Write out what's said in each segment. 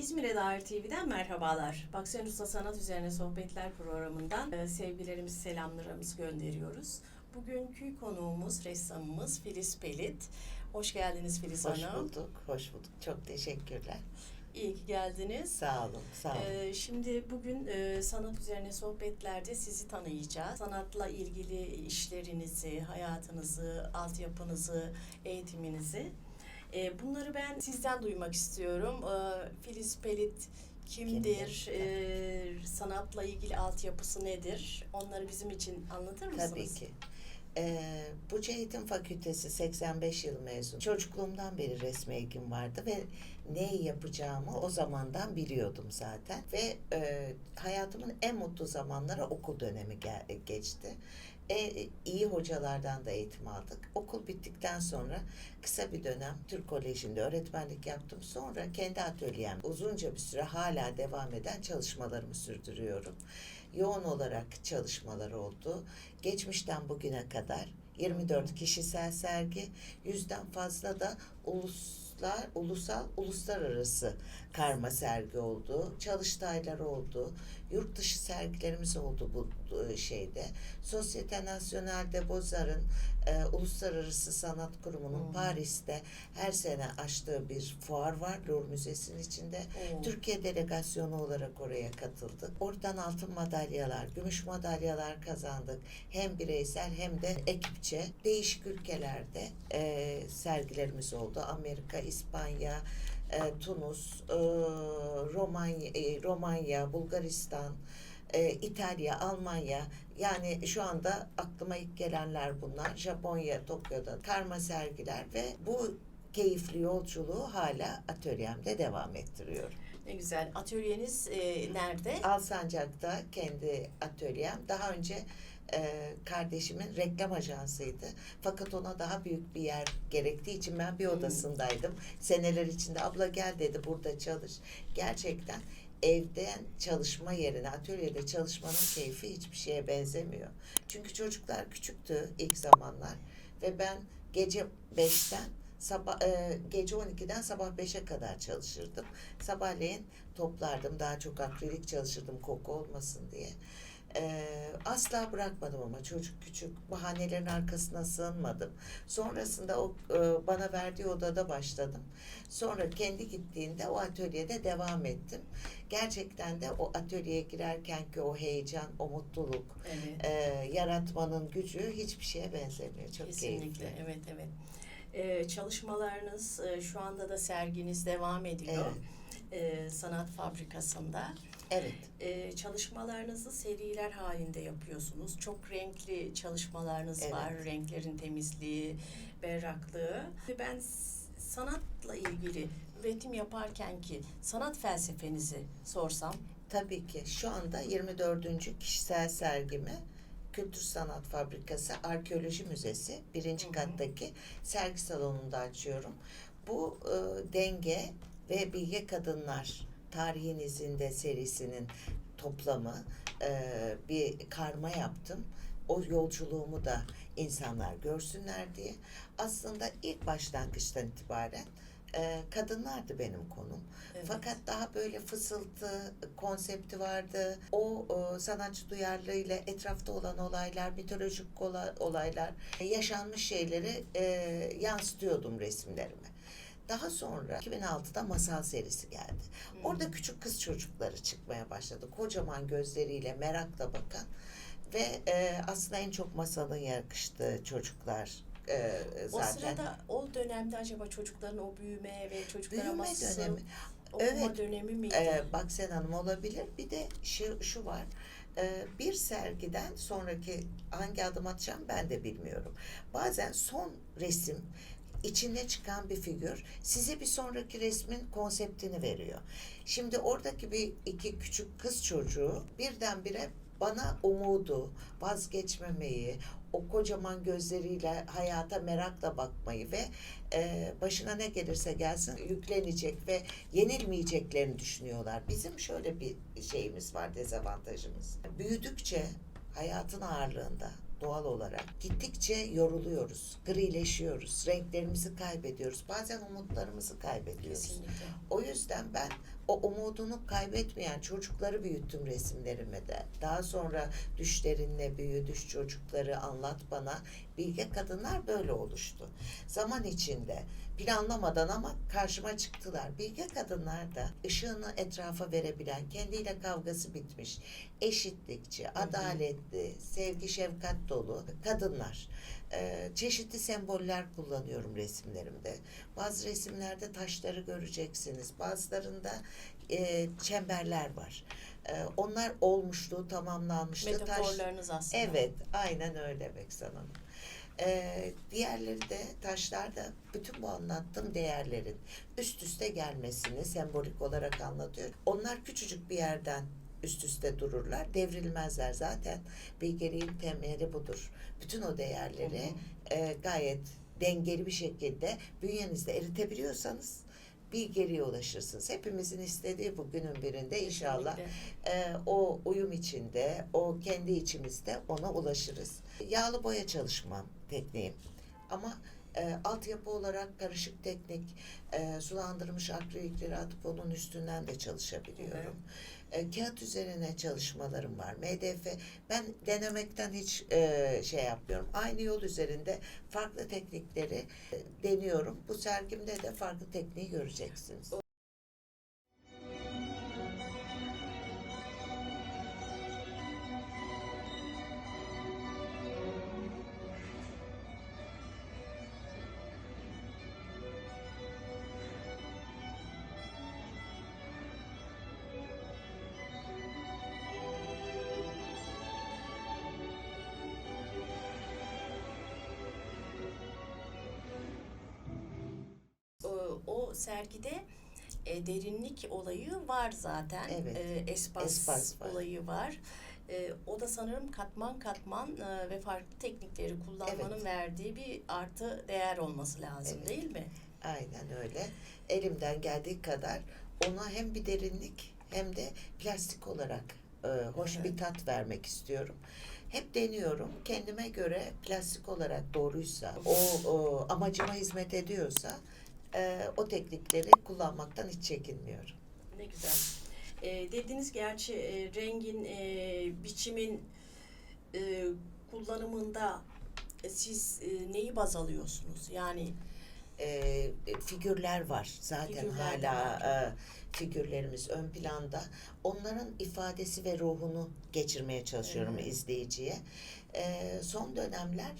İzmir'e dair TV'den merhabalar. Baksen Usta Sanat Üzerine Sohbetler programından e, sevgilerimizi, selamlarımızı gönderiyoruz. Bugünkü konuğumuz, ressamımız Filiz Pelit. Hoş geldiniz Filiz Hoş Hanım. bulduk, hoş bulduk. Çok teşekkürler. İyi ki geldiniz. Sağ olun, sağ olun. Ee, şimdi bugün e, sanat üzerine sohbetlerde sizi tanıyacağız. Sanatla ilgili işlerinizi, hayatınızı, altyapınızı, eğitiminizi. E, bunları ben sizden duymak istiyorum. E, Filiz Pelit kimdir? E, sanatla ilgili altyapısı nedir? Onları bizim için anlatır mısınız? Tabii ki. Ee, Buca Eğitim Fakültesi 85 yıl mezun. Çocukluğumdan beri resme ilgim vardı ve ne yapacağımı o zamandan biliyordum zaten. Ve e, hayatımın en mutlu zamanları okul dönemi gel- geçti. E, iyi hocalardan da eğitim aldık. Okul bittikten sonra kısa bir dönem Türk Koleji'nde öğretmenlik yaptım. Sonra kendi atölyem uzunca bir süre hala devam eden çalışmalarımı sürdürüyorum. Yoğun olarak çalışmalar oldu. Geçmişten bugüne kadar 24 kişisel sergi, yüzden fazla da uluslar, ulusal, uluslararası karma sergi oldu. Çalıştaylar oldu. Yurt dışı sergilerimiz oldu bu şeyde. Societe Nationale de Beaux-Arts'ın e, Uluslararası Sanat Kurumu'nun Hmm. Paris'te her sene açtığı bir fuar var Louvre Müzesi'nin içinde. Oo. Türkiye delegasyonu olarak oraya katıldık. Oradan altın madalyalar, gümüş madalyalar kazandık. Hem bireysel hem de ekipçe. Değişik ülkelerde e, sergilerimiz oldu. Amerika, İspanya, e, Tunus, e, Romanya, e, Romanya, Bulgaristan, e, İtalya, Almanya yani şu anda aklıma ilk gelenler bunlar. Japonya, Tokyo'da karma sergiler ve bu keyifli yolculuğu hala atölyemde devam ettiriyorum. Ne güzel. Atölyeniz e, nerede? Alsancak'ta kendi atölyem. Daha önce e, kardeşimin reklam ajansıydı. Fakat ona daha büyük bir yer gerektiği için ben bir odasındaydım. Seneler içinde abla gel dedi burada çalış. Gerçekten evden çalışma yerine atölyede çalışmanın keyfi hiçbir şeye benzemiyor. Çünkü çocuklar küçüktü ilk zamanlar ve ben gece 5'ten sabah e, gece 12'den sabah 5'e kadar çalışırdım. Sabahleyin toplardım. Daha çok akrilik çalışırdım koku olmasın diye. Ee, asla bırakmadım ama çocuk küçük bahanelerin arkasına sığınmadım. Sonrasında o e, bana verdiği odada başladım. Sonra kendi gittiğinde o atölyede devam ettim. Gerçekten de o atölyeye girerken ki o heyecan, o mutluluk, Evet. e, yaratmanın gücü hiçbir şeye benzemiyor. Çok Kesinlikle. keyifli. Evet, evet. Ee, çalışmalarınız e, şu anda da serginiz devam ediyor. Ee, sanat fabrikasında. Evet. Ee, çalışmalarınızı seriler halinde yapıyorsunuz. Çok renkli çalışmalarınız Evet. var. Renklerin temizliği, berraklığı. Ve ben sanatla ilgili üretim yaparken ki sanat felsefenizi sorsam. Tabii ki şu anda 24. kişisel sergimi Kültür Sanat Fabrikası Arkeoloji Müzesi birinci Hı hı. kattaki sergi salonunda açıyorum. Bu e, denge ve bilge kadınlar tarihin izinde serisinin toplamı e, bir karma yaptım. O yolculuğumu da insanlar görsünler diye. Aslında ilk başlangıçtan itibaren e, kadınlardı benim konum. Evet. Fakat daha böyle fısıltı konsepti vardı. O e, sanatçı duyarlılığıyla etrafta olan olaylar, mitolojik ola- olaylar, yaşanmış şeyleri e, yansıtıyordum resimlerime. Daha sonra 2006'da masal serisi geldi. Hmm. Orada küçük kız çocukları çıkmaya başladı. Kocaman gözleriyle merakla bakan ve e, aslında en çok masalın yakıştığı çocuklar e, o zaten. sırada o dönemde acaba çocukların o büyüme ve çocuklara Büyüme masal dönemi. okuma Evet. dönemi miydi? Ee, Baksen Hanım olabilir. Bir de şu, şu var. Ee, bir sergiden sonraki hangi adım atacağım ben de bilmiyorum. Bazen son resim içinde çıkan bir figür size bir sonraki resmin konseptini veriyor. Şimdi oradaki bir iki küçük kız çocuğu birdenbire bana umudu, vazgeçmemeyi, o kocaman gözleriyle hayata merakla bakmayı ve e, başına ne gelirse gelsin yüklenecek ve yenilmeyeceklerini düşünüyorlar. Bizim şöyle bir şeyimiz var, dezavantajımız. Büyüdükçe hayatın ağırlığında doğal olarak gittikçe yoruluyoruz, grileşiyoruz, renklerimizi kaybediyoruz, bazen umutlarımızı kaybediyoruz. Kesinlikle. O yüzden ben o umudunu kaybetmeyen çocukları büyüttüm resimlerime de. Daha sonra düşlerinle büyü, düş çocukları anlat bana. Bilge kadınlar böyle oluştu. Zaman içinde planlamadan ama karşıma çıktılar. Bilge kadınlar da ışığını etrafa verebilen, kendiyle kavgası bitmiş, eşitlikçi, adaletli, sevgi, şefkat dolu kadınlar. Ee, çeşitli semboller kullanıyorum resimlerimde. Bazı resimlerde taşları göreceksiniz. Bazılarında e, çemberler var. Ee, onlar olmuşluğu tamamlanmıştı. Taş, Metaforlarınız aslında. Evet, aynen öyle Beksan Hanım. Ee, diğerleri de taşlarda bütün bu anlattığım değerlerin üst üste gelmesini sembolik olarak anlatıyor. Onlar küçücük bir yerden üst üste dururlar, devrilmezler zaten. Bilgeliğin temeli budur. Bütün o değerleri Hı hı. e, gayet dengeli bir şekilde bünyenizde eritebiliyorsanız bilgeliğe ulaşırsınız. Hepimizin istediği bu günün birinde inşallah e, o uyum içinde, o kendi içimizde ona ulaşırız. Yağlı boya çalışmam tekniğim. Ama e, altyapı olarak karışık teknik, e, sulandırılmış akrilikleri atıp onun üstünden de çalışabiliyorum. E, kağıt üzerine çalışmalarım var. MDF, ben denemekten hiç e, şey yapmıyorum. Aynı yol üzerinde farklı teknikleri e, deniyorum. Bu sergimde de farklı tekniği göreceksiniz. Sergide e, derinlik olayı var zaten. Evet. E, espas, Espas var. olayı var. E, o da sanırım katman katman e, ve farklı teknikleri kullanmanın Evet. verdiği bir artı değer olması lazım Evet. değil mi? Aynen öyle. Elimden geldiği kadar ona hem bir derinlik hem de plastik olarak e, hoş hı. bir tat vermek istiyorum. Hep deniyorum. Kendime göre plastik olarak doğruysa, o, o amacıma hizmet ediyorsa e, o teknikleri kullanmaktan hiç çekinmiyorum. Ne güzel. E, dediğiniz gerçi e, rengin, e, biçimin e, kullanımında e, siz e, neyi baz alıyorsunuz? Yani e, figürler var. Zaten Figürler hala var. e, figürlerimiz ön planda. Onların ifadesi ve ruhunu geçirmeye çalışıyorum Evet. izleyiciye. E, son dönemler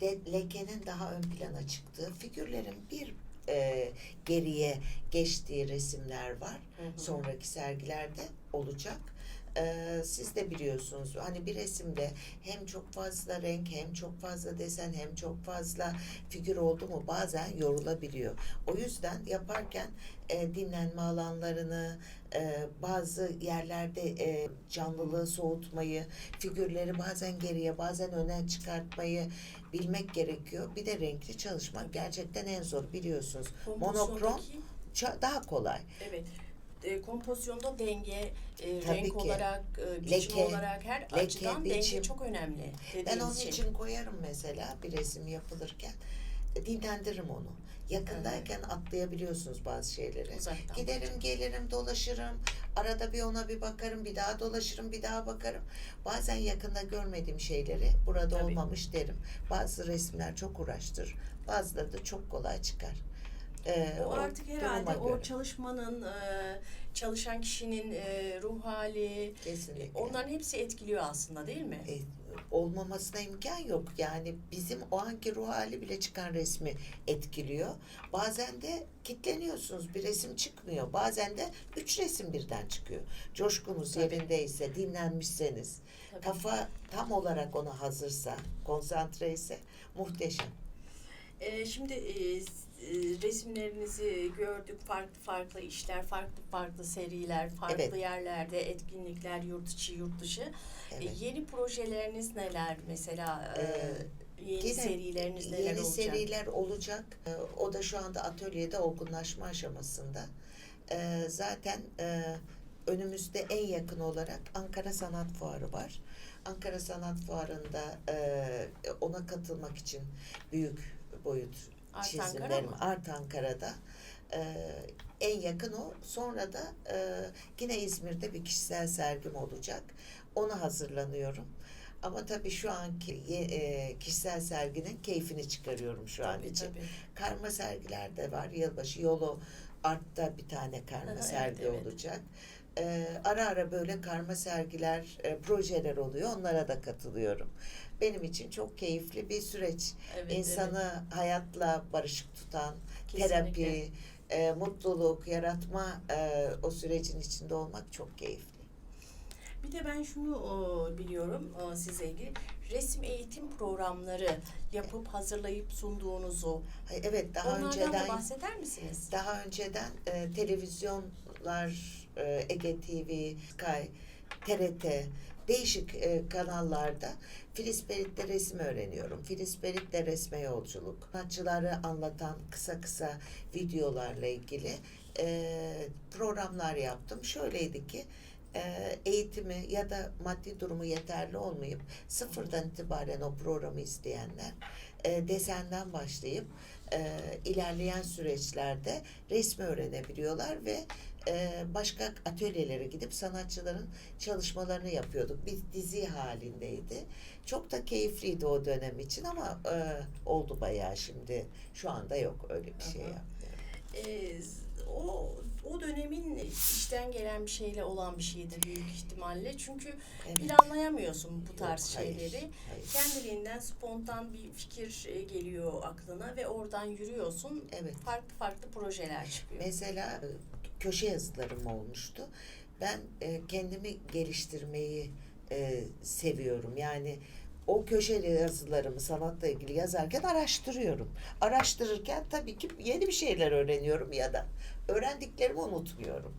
de, lekenin daha ön plana çıktığı, figürlerin bir e, geriye geçtiği resimler var. Hı hı. Sonraki sergilerde olacak. Ee, siz de biliyorsunuz hani bir resimde hem çok fazla renk hem çok fazla desen hem çok fazla figür oldu mu bazen yorulabiliyor. O yüzden yaparken e, dinlenme alanlarını e, bazı yerlerde e, canlılığı soğutmayı figürleri bazen geriye bazen öne çıkartmayı bilmek gerekiyor. Bir de renkli çalışmak gerçekten en zor biliyorsunuz. Monokrom daha kolay. Evet. E, kompozisyonda denge, e, Tabii renk ki. olarak, e, biçim Leke, olarak her leke, açıdan denge biçim. çok önemli. Ben onun şey. için koyarım mesela bir resim yapılırken dinlendiririm onu. Yakındayken atlayabiliyorsunuz bazı şeyleri. Uzaktan Giderim, gelirim, dolaşırım. Arada bir ona bir bakarım, bir daha dolaşırım, bir daha bakarım. Bazen yakında görmediğim şeyleri burada Tabii. olmamış derim. Bazı resimler çok uğraştır. Bazıları da çok kolay çıkar. Ee, O artık herhalde duruma o göre. çalışmanın, e, çalışan kişinin e, ruh hali, Kesinlikle. onların hepsi etkiliyor aslında değil mi? E, olmamasına imkan yok. Yani bizim o anki ruh hali bile çıkan resmi etkiliyor. Bazen de kitleniyorsunuz. Bir resim çıkmıyor. Bazen de üç resim birden çıkıyor. Coşkunuz Tabii. yerindeyse, dinlenmişseniz, Tabii. kafa tam olarak ona hazırsa, konsantre ise muhteşem. E, şimdi e, e, resimlerinizi gördük, farklı farklı işler, farklı farklı seriler, farklı Evet. yerlerde etkinlikler, yurt içi, yurt dışı. E, Evet. yeni projeleriniz neler mesela? E, Ee, yeni yine serileriniz neler Yeni olacak? seriler olacak. Ee, O da şu anda atölyede olgunlaşma aşamasında. Ee, Zaten e, önümüzde en yakın olarak Ankara Sanat Fuarı var. Ankara Sanat Fuarı'nda e, ona katılmak için büyük boyut Art Ankara çizimlerim mı? Art Ankara'da E, en yakın o. Sonra da e, yine İzmir'de bir kişisel sergim olacak. Ona hazırlanıyorum. Ama tabii şu anki e, kişisel serginin keyfini çıkarıyorum şu an Tabii, için. tabii. Karma sergiler de var. Yılbaşı yolu artta bir tane karma Aha, evet, sergi evet. olacak. Ee, ara ara böyle karma sergiler, e, projeler oluyor. Onlara da katılıyorum. Benim için çok keyifli bir süreç. Evet, İnsanı hayatla barışık tutan, Kesinlikle. terapi, e, mutluluk, yaratma e, o sürecin içinde olmak çok keyifli. Bir de ben şunu o, biliyorum o, size ilgili. Resim eğitim programları yapıp hazırlayıp sunduğunuzu. Evet daha Onlardan önceden bahseder misiniz? Daha önceden e, televizyonlar, e, Ege TV, Sky, TRT, değişik e, kanallarda Filiz Perit'te resim öğreniyorum. Filiz Perit'te resme yolculuk. Sanatçıları anlatan kısa kısa videolarla ilgili e, programlar yaptım. Şöyleydi ki e, eğitimi ya da maddi durumu yeterli olmayıp sıfırdan itibaren o programı isteyenler e, desenden başlayıp e, ilerleyen süreçlerde resmi öğrenebiliyorlar ve e, başka atölyelere gidip sanatçıların çalışmalarını yapıyorduk. Bir dizi halindeydi. Çok da keyifliydi o dönem için ama e, oldu bayağı şimdi. Şu anda yok öyle bir şey yapmıyorum. Ee, o o dönemin işten gelen bir şeyle olan bir şeydi büyük ihtimalle. Çünkü Evet. planlayamıyorsun bu tarz Yok, hayır, şeyleri. hayır. Kendiliğinden spontan bir fikir e, geliyor aklına ve oradan yürüyorsun. Evet. Farklı farklı projeler çıkıyor. Mesela e, köşe yazılarım olmuştu. Ben e, kendimi geliştirmeyi seviyorum. Yani o köşe yazılarımı sanatla ilgili yazarken araştırıyorum. Araştırırken tabii ki yeni bir şeyler öğreniyorum ya da öğrendiklerimi unutmuyorum.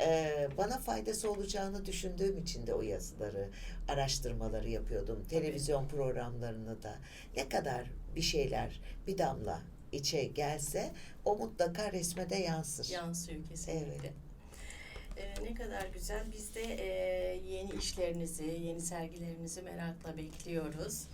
E, bana faydası olacağını düşündüğüm için de o yazıları, araştırmaları yapıyordum. Televizyon programlarını da ne kadar bir şeyler bir damla içe gelse o mutlaka resme de yansır. Yansıyor kesinlikle. Evet. Ee, ne kadar güzel. Biz de e, yeni işlerinizi, yeni sergilerinizi merakla bekliyoruz.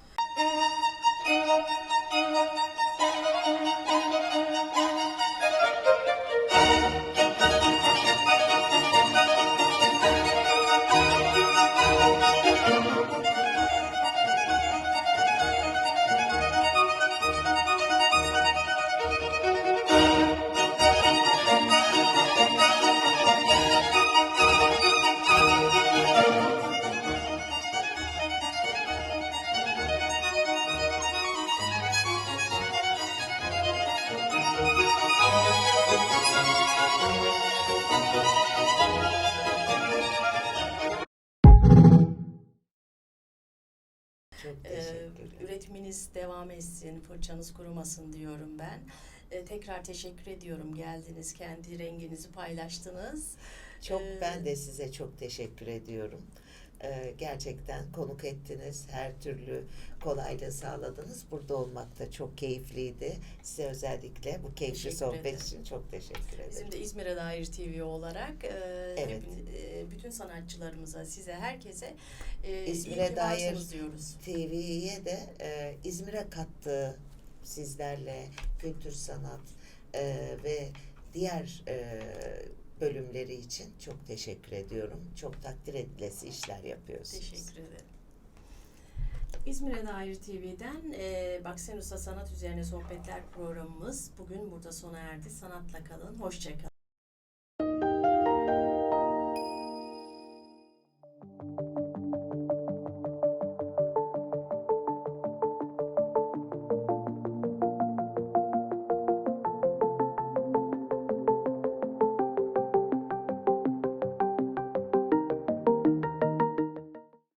Çok Ee, üretiminiz devam etsin, fırçanız kurumasın diyorum ben. Ee, tekrar teşekkür ediyorum geldiniz, kendi renginizi paylaştınız. Çok Ee, ben de size çok teşekkür ediyorum. Ee, gerçekten konuk ettiniz. Her türlü kolaylığı sağladınız. Burada olmak da çok keyifliydi. Size özellikle bu keyifli Teşekkür sohbet ederim. için çok teşekkür ederim. Bizim de İzmir'e dair TV olarak e, Evet. e, bütün sanatçılarımıza, size, herkese e, İzmir'e dair diyoruz. TV'ye de e, İzmir'e kattığı sizlerle kültür sanat e, ve diğer e, bölümleri için çok teşekkür ediyorum. Çok takdir edilesi işler yapıyorsunuz. Teşekkür ederim. İzmir'e dair TV'den e, Baksenus'a Sanat Üzerine Sohbetler programımız bugün burada sona erdi. Sanatla kalın, hoşça kalın.